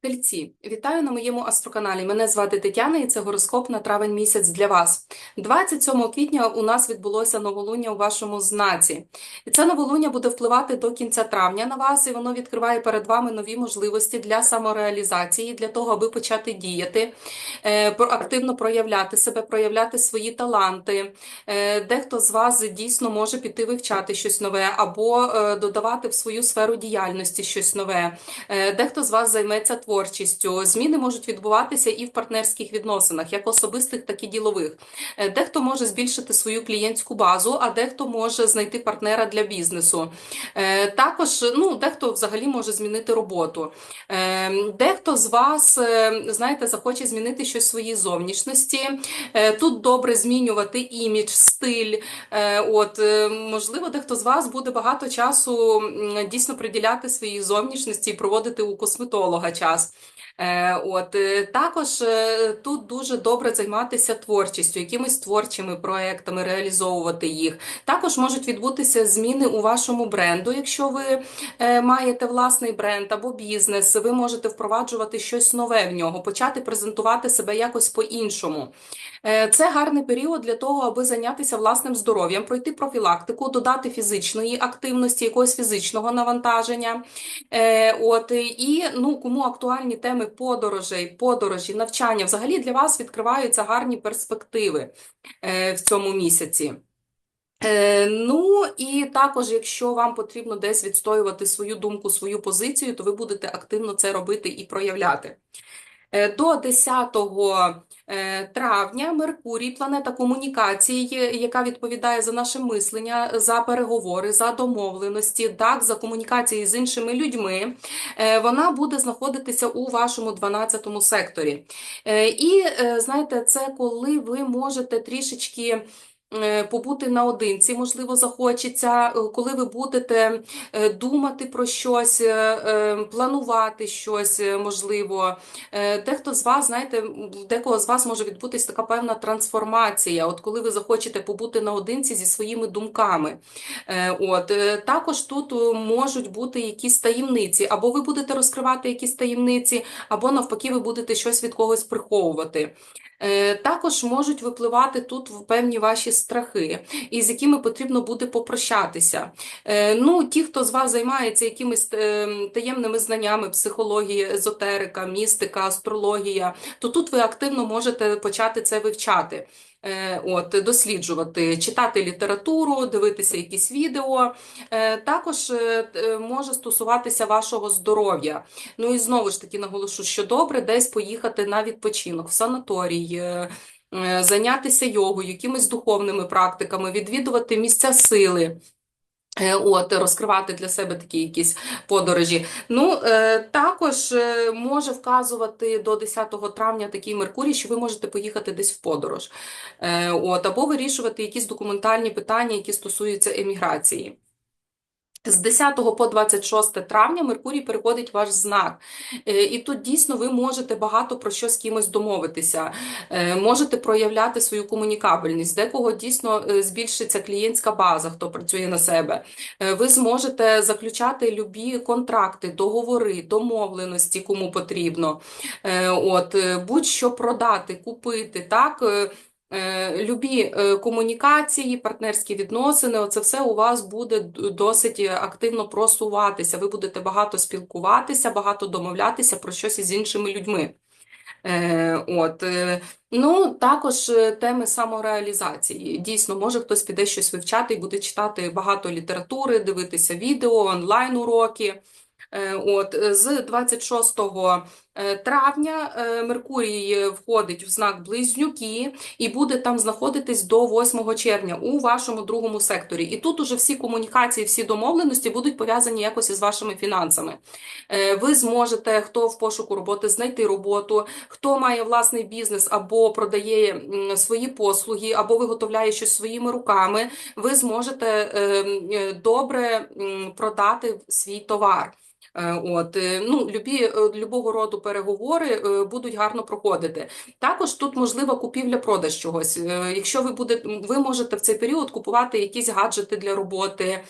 Тельці, вітаю на моєму астроканалі. Мене звати Тетяна і це гороскоп на травень місяць для вас. 27 квітня у нас відбулося новолуння у вашому знаці. І це новолуння буде впливати до кінця травня на вас, і воно відкриває перед вами нові можливості для самореалізації, для того, аби почати діяти, е, активно проявляти себе, проявляти свої таланти. Е, Дехто з вас дійсно може піти вивчати щось нове або е, додавати в свою сферу діяльності щось нове. Дехто з вас займеться творчістю. Зміни можуть відбуватися і в партнерських відносинах, як особистих, так і ділових. Е, Дехто може збільшити свою клієнтську базу, а дехто може знайти партнера для бізнесу. Е, Також, ну, дехто взагалі може змінити роботу. Е, Дехто з вас, знаєте, захоче змінити щось в своїй зовнішності. Тут добре змінювати імідж, стиль. От, можливо, дехто з вас буде багато часу дійсно приділяти своїй зовнішності і проводити у косметолога час. Е, От е, також е, тут дуже добре займатися творчістю, якимись творчими проектами, реалізовувати їх. Також можуть відбутися зміни у вашому бренду, якщо ви е, маєте власний бренд або бізнес, ви можете впроваджувати щось нове в нього, почати презентувати себе якось по-іншому. Е, Це гарний період для того, аби зайнятися власним здоров'ям, пройти профілактику, додати фізичної активності, якогось фізичного навантаження. Е, От і ну кому актуальні теми подорожей, подорожі, навчання, взагалі для вас відкриваються гарні перспективи е, в цьому місяці. Е, Ну і також, якщо вам потрібно десь відстоювати свою думку, свою позицію, то ви будете активно це робити і проявляти. Е, До 10 е, травня Меркурій, планета комунікації, яка відповідає за наше мислення, за переговори, за домовленості, так, за комунікації з іншими людьми, е, вона буде знаходитися у вашому 12 секторі. Е, І е, знаєте, це коли ви можете трішечки. Е, Побути наодинці, можливо, захочеться, е, коли ви будете е, думати про щось, планувати щось, можливо. Дехто з вас, знаєте, декого з вас може відбутись така певна трансформація, от коли ви захочете побути наодинці зі своїми думками. От також тут можуть бути якісь таємниці, або ви будете розкривати якісь таємниці, або навпаки, ви будете щось від когось приховувати. Е, Також можуть випливати тут певні ваші страхи, із якими потрібно буде попрощатися. Е, Ну, ті, хто з вас займається якимись е, таємними знаннями, психології, езотерика, містика, астрологія, то тут ви активно можете почати це вивчати. Е, От, досліджувати, читати літературу, дивитися якісь відео. Е, Також е, може стосуватися вашого здоров'я. Ну і знову ж таки наголошу, що добре десь поїхати на відпочинок, в санаторій, зайнятися йогою, якимись духовними практиками, відвідувати місця сили. Е, От, розкривати для себе такі якісь подорожі. Ну, е, також е, може вказувати до 10 травня такий Меркурій, що ви можете поїхати десь в подорож. Е, От, або вирішувати якісь документальні питання, які стосуються еміграції. З 10 по 26 травня Меркурій переходить ваш знак. Е, І тут дійсно ви можете багато про що з кимось домовитися, Е, можете проявляти свою комунікабельність, декого дійсно е, збільшиться клієнтська база, хто працює на себе. Ви зможете заключати любі контракти, договори, домовленості, кому потрібно. От, будь-що продати, купити, так? Е, Любі е, комунікації, партнерські відносини, оце все у вас буде досить активно просуватися. Ви будете багато спілкуватися, багато домовлятися про щось із іншими людьми. Е, От, ну, також теми самореалізації. Дійсно, може хтось піде щось вивчати і буде читати багато літератури, дивитися відео, онлайн-уроки. От, з 26 е, травня е, Меркурій е, входить в знак Близнюки і буде там знаходитись до 8 червня у вашому другому секторі. І тут уже всі комунікації, всі домовленості будуть пов'язані якось із вашими фінансами. Е, Ви зможете, хто в пошуку роботи, знайти роботу, хто має власний бізнес або продає свої послуги, або виготовляє щось своїми руками, ви зможете е, м, е, добре продати свій товар. Е, От, е, ну, любі, е, любого роду переговори будуть гарно проходити. Також тут можлива купівля-продаж чогось. Якщо ви будете, ви можете в цей період купувати якісь гаджети для роботи,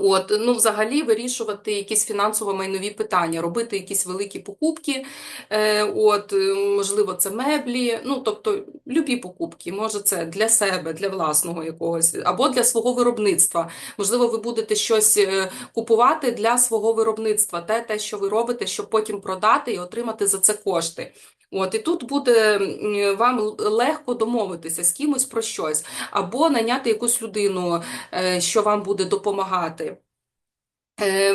От, ну, взагалі вирішувати якісь фінансово-майнові питання, робити якісь великі покупки, е, от, е, можливо, це меблі, ну, тобто, любі покупки, може це для себе, для власного якогось, або для свого виробництва. Можливо, ви будете щось е, купувати для свого виробництва, те, те, що ви робите, щоб потім продати і отримати за це кошти. От, і тут буде вам легко домовитися з кимось про щось, або наняти якусь людину е, що вам буде допомагати. Е,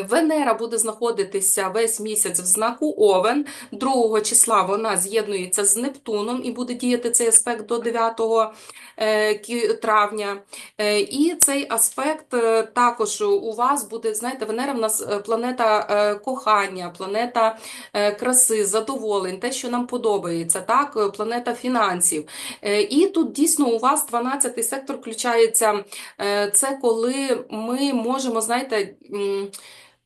Венера буде знаходитися весь місяць в знаку Овен. 2 числа вона з'єднується з Нептуном і буде діяти цей аспект до 9 е, травня. Е, І цей аспект е, також у вас буде, знаєте, Венера в нас е, планета е, кохання, планета е, краси, задоволень, те, що нам подобається, так, е, планета фінансів. Е, І тут дійсно у вас 12-й сектор включається. Е, Це коли ми можемо, знаєте,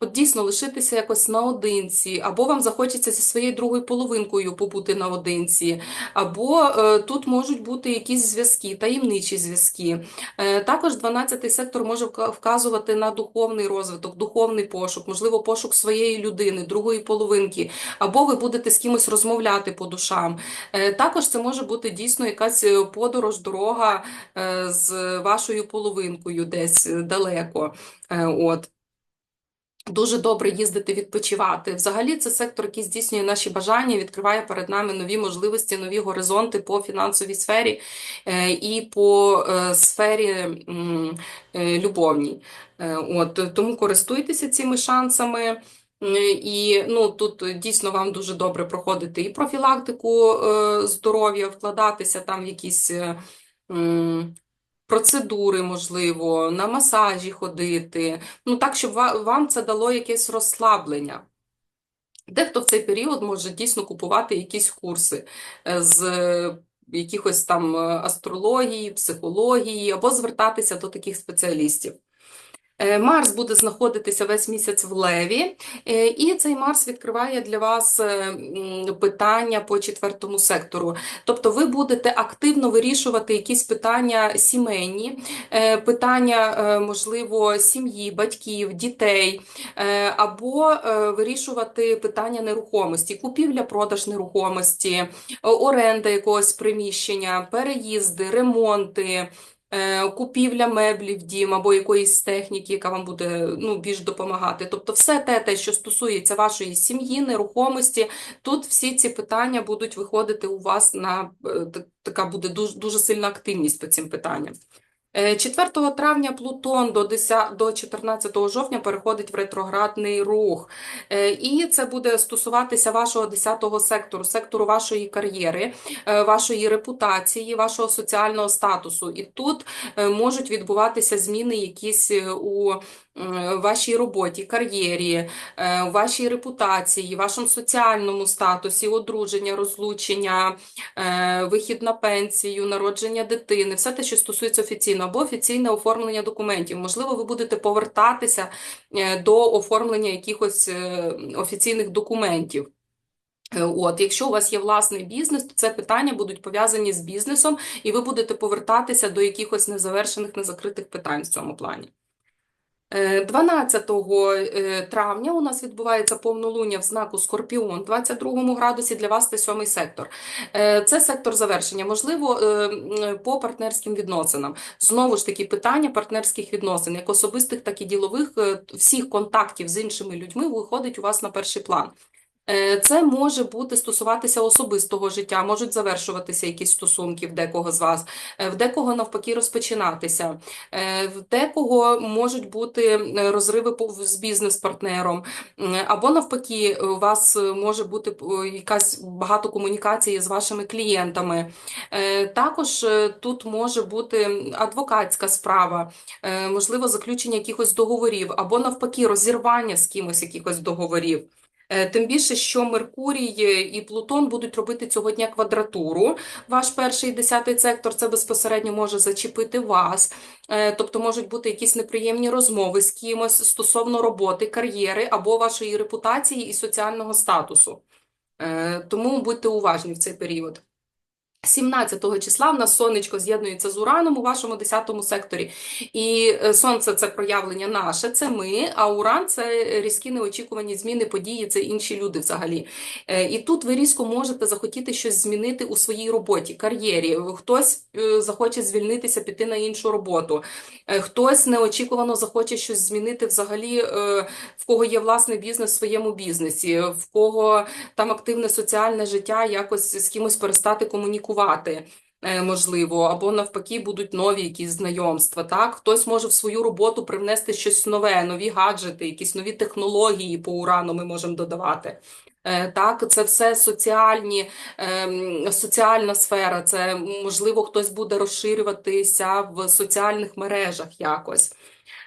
от дійсно лишитися якось наодинці, або вам захочеться зі своєю другою половинкою побути наодинці, або е, тут можуть бути якісь зв'язки, таємничі зв'язки. Е, Також 12-й сектор може вказувати на духовний розвиток, духовний пошук, можливо, пошук своєї людини, другої половинки, або ви будете з кимось розмовляти по душам. Е, Також це може бути дійсно якась е, подорож, дорога е, з вашою половинкою десь е, далеко. Е, От. Дуже добре їздити відпочивати. Взагалі, це сектор, який здійснює наші бажання, відкриває перед нами нові можливості, нові горизонти по фінансовій сфері е, і по е, сфері е, любовній. От, тому користуйтеся цими шансами. І ну, тут дійсно вам дуже добре проходити і профілактику здоров'я, вкладатися там в якісь процедури, можливо, на масажі ходити. Ну так, щоб вам це дало якесь розслаблення. Дехто в цей період може дійсно купувати якісь курси е, з е, якихось там е, астрології, психології, або звертатися до таких спеціалістів. Е, Марс буде знаходитися весь місяць в Леві, е, і цей Марс відкриває для вас е, питання по четвертому сектору. Тобто ви будете активно вирішувати якісь питання сімейні, питання, можливо, сім'ї, батьків, дітей, або вирішувати питання нерухомості, купівля-продаж нерухомості, е, оренда якогось приміщення, переїзди, ремонти. Е, Купівля меблів в дім або якоїсь техніки, яка вам буде ну, більш допомагати. Тобто, все те, те, що стосується вашої сім'ї, нерухомості, тут всі ці питання будуть виходити у вас на е, така буде дуже, дуже сильна активність по цим питанням. Е, 4 травня Плутон до 10, до 14 жовтня переходить в ретроградний рух. Е, І це буде стосуватися вашого 10-го сектору, сектору вашої кар'єри, е, вашої репутації, вашого соціального статусу. І тут е, можуть відбуватися зміни якісь е, у вашій роботі, кар'єрі, е, вашій репутації, вашому соціальному статусі, одруження, розлучення, е, вихід на пенсію, народження дитини, все те, що стосується офіційного або офіційне оформлення документів. Можливо, ви будете повертатися е, до оформлення якихось е, офіційних документів. Е, От, якщо у вас є власний бізнес, то це питання будуть пов'язані з бізнесом, і ви будете повертатися до якихось незавершених, незакритих питань в цьому плані. Е, 12 е, травня у нас відбувається повнолуння в знаку Скорпіон, 22 градусі для вас це сьомий сектор. Е, Це сектор завершення, можливо, е, по партнерським відносинам. Знову ж таки, питання партнерських відносин, як особистих, так і ділових, е, всіх контактів з іншими людьми виходить у вас на перший план. Е, Це може бути стосуватися особистого життя, можуть завершуватися якісь стосунки в декого з вас, е, в декого навпаки розпочинатися, е, в декого можуть бути розриви з бізнес-партнером, або навпаки, у вас може бути якась багато комунікації з вашими клієнтами. Також тут може бути адвокатська справа, можливо, заключення якихось договорів, або навпаки, розірвання з кимось якихось договорів. Е, Тим більше, що Меркурій е, і Плутон будуть робити цього дня квадратуру. Ваш перший десятий сектор це безпосередньо може зачепити вас. Е, Тобто можуть бути якісь неприємні розмови з кимось стосовно роботи, кар'єри або вашої репутації і соціального статусу. Тому будьте уважні в цей період. 17 числа в нас сонечко з'єднується з Ураном у вашому 10 секторі. І е, сонце це проявлення наше, це ми, а Уран це різкі неочікувані зміни, події, це інші люди взагалі. Е, І тут ви різко можете захотіти щось змінити у своїй роботі, кар'єрі. Хтось е, захоче звільнитися, піти на іншу роботу, хтось неочікувано захоче щось змінити взагалі, в кого є власний бізнес в своєму бізнесі, в кого там активне соціальне життя, якось з кимось перестати комунікувати. Е, Можливо, або навпаки будуть нові якісь знайомства. Так, хтось може в свою роботу привнести щось нове, нові гаджети, якісь нові технології по урану ми можемо додавати. Е, Так, це все соціальні, ем, соціальна сфера. Це можливо хтось буде розширюватися в соціальних мережах якось.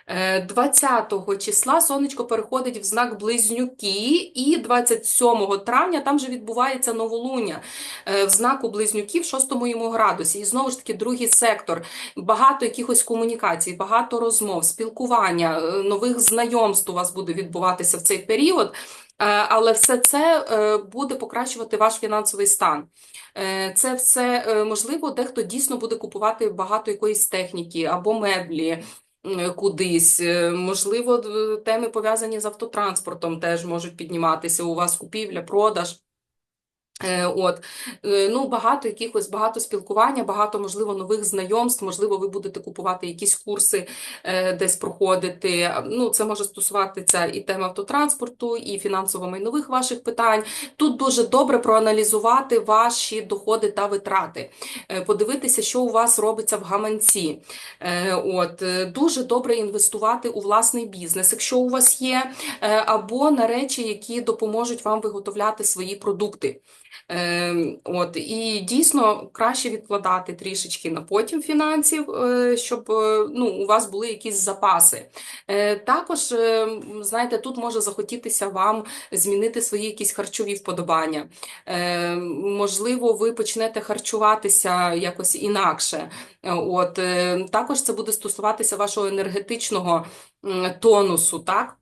Е, 20 числа сонечко переходить в знак Близнюки, і 27 травня там же відбувається новолуння е, в знаку Близнюків, в 6 йому градусі. І знову ж таки, другий сектор. Багато якихось комунікацій, багато розмов, спілкування, е, нових знайомств у вас буде відбуватися в цей період. Е, Але все це е, буде покращувати ваш фінансовий стан. Е, Це все е, можливо, дехто дійсно буде купувати багато якоїсь техніки або меблі кудись. Е, Можливо, теми пов'язані з автотранспортом теж можуть підніматися. У вас купівля, продаж. Е, От, Е, ну, багато якихось, багато спілкування, багато, можливо, нових знайомств, можливо, ви будете купувати якісь курси, е, десь проходити. Ну, це може стосуватися і теми автотранспорту, і фінансово-майнових ваших питань. Тут дуже добре проаналізувати ваші доходи та витрати, подивитися, що у вас робиться в гаманці. От, дуже добре інвестувати у власний бізнес, якщо у вас є, або на речі, які допоможуть вам виготовляти свої продукти. Ем, От, і дійсно краще відкладати трішечки на потім фінансів, е, щоб е, ну, у вас були якісь запаси. Е, Також, е, знаєте, тут може захотітися вам змінити свої якісь харчові вподобання. Можливо, ви почнете харчуватися якось інакше. От, також це буде стосуватися вашого енергетичного тонусу, так?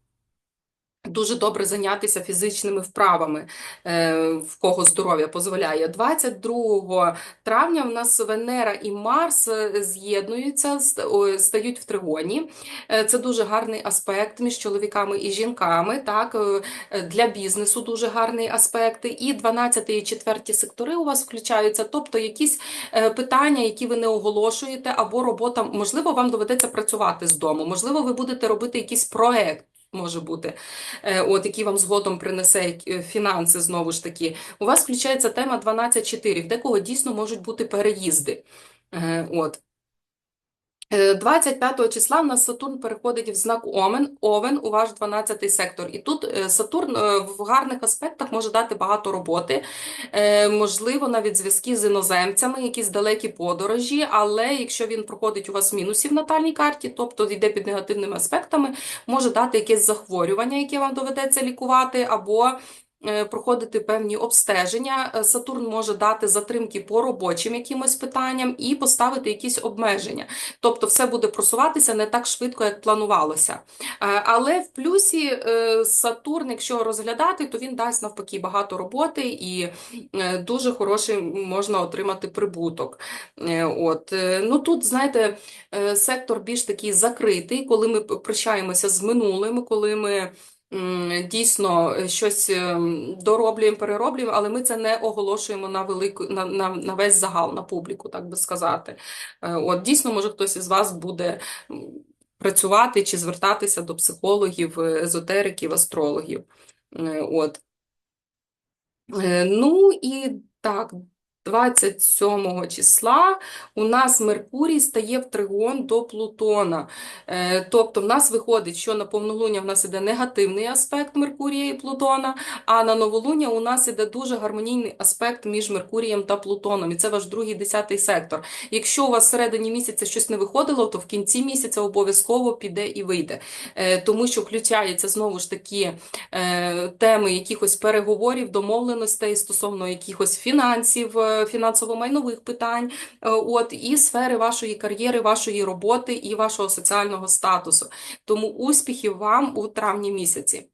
Дуже добре зайнятися фізичними вправами, е, в кого здоров'я дозволяє. 22 травня в нас Венера і Марс е, з'єднуються, ст- стають в тригоні. Е, Це дуже гарний аспект між чоловіками і жінками. Так, для бізнесу дуже гарний аспект. І 12 і 4 сектори у вас включаються, тобто якісь питання, які ви не оголошуєте, або робота, можливо, вам доведеться працювати з дому, можливо, ви будете робити якийсь проект. Може бути, е, от, який вам згодом принесе е, фінанси, знову ж таки. У вас включається тема 12.4, в декого дійсно можуть бути переїзди. Е, От. Е, 25 числа в нас Сатурн переходить в знак Омен, Овен у ваш 12 сектор. І тут е, Сатурн е, в гарних аспектах може дати багато роботи, е, можливо, навіть зв'язки з іноземцями, якісь далекі подорожі, але якщо він проходить у вас мінусів в натальній карті, тобто йде під негативними аспектами, може дати якесь захворювання, яке вам доведеться лікувати, або е, проходити певні обстеження. Е, Сатурн може дати затримки по робочим якимось питанням і поставити якісь обмеження. Тобто все буде просуватися не так швидко, як планувалося. Е, Але в плюсі е, Сатурн, якщо розглядати, то він дасть навпаки багато роботи і е, дуже хороший можна отримати прибуток. Е, От. е, Ну тут, знаєте, е, сектор більш такий закритий, коли ми прощаємося з минулим, коли ми дійсно е, щось ем, дороблюємо, перероблюємо, але ми це не оголошуємо на велику, на, на, на весь загал, на публіку, так би сказати. Е, От дійсно, може хтось із вас буде працювати чи звертатися до психологів, е, езотериків, астрологів. Е, От. Е, Ну і так, 27 числа у нас Меркурій стає в тригон до Плутона. Е, Тобто в нас виходить, що на повнолуння в нас іде негативний аспект Меркурія і Плутона, а на новолуння у нас іде дуже гармонійний аспект між Меркурієм та Плутоном. І це ваш другий десятий сектор. Якщо у вас всередині місяця щось не виходило, то в кінці місяця обов'язково піде і вийде. Е, Тому що включаються знову ж таки е, теми якихось переговорів, домовленостей стосовно якихось фінансів, фінансово-майнових питань, е, от, і сфери вашої кар'єри, вашої роботи і вашого соціального статусу. Тому успіхів вам у травні місяці.